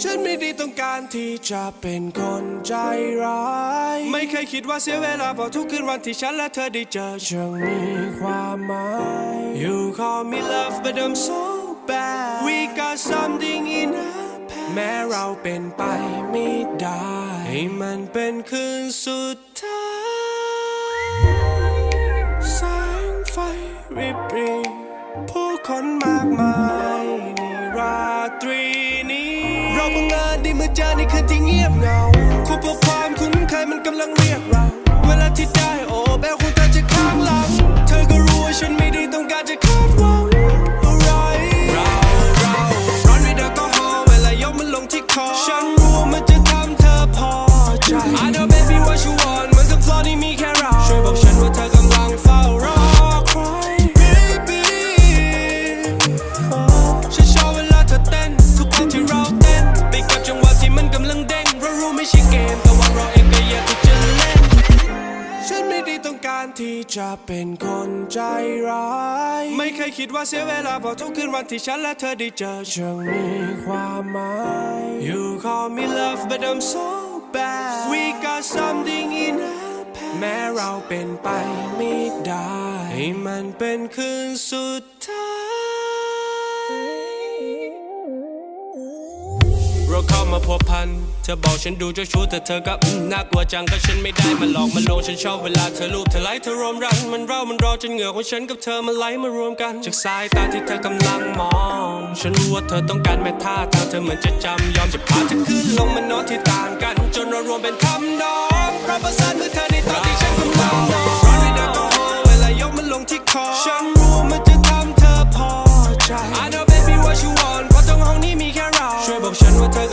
ฉันไม่ได้ต้องการที่จะเป็นคนใจร้าย ไม่เคยคิดว่าเสียเวลาเพราะทุกคืนวันที่ฉันและเธอได้เจอช่างมีความหมาย You call me love but I'm so bad We got something in our past แม้เราเป็นไปไม่ได้ ให้มันเป็นคืนสุดท้ายแสงไฟริบรีผู้คนมากมาย เอิญได้มาเจอในคืนที่เงียบเหงาคู่พวกความคุ้นเคยมันกำลังเรียกเรา เวลาที่ได้ ต้องการที่จะเป็นคนใจร้าย ไม่เคยคิดว่าเสียเวลาเพราะทุกคืนวันที่ฉันและเธอได้เจอช่างมีความหมาย You call me love but I'm so bad We got something in our past แม้เราเป็นไปไม่ได้ ให้มันเป็นคืนสุดท้าย เราเข้ามาพัวพัน เธอบอกฉันดูเจ้าชู้แต่เธอก็อืมน่ากลัวจังก็ฉันไม่ได้มาหลอกมาลวงฉันชอบเวลาเธอรูปเธอไล่เธอรวมรันมันเร่ามันรอจนเหงื่อของฉันกับเธอมันไหลมารวมกัน จากสายตาที่เธอกำลังมอง ฉันรู้ว่าเธอต้องการแม้ท่าทางเธอเหมือนจะจำยอมจะพาเธอขึ้น option, we tell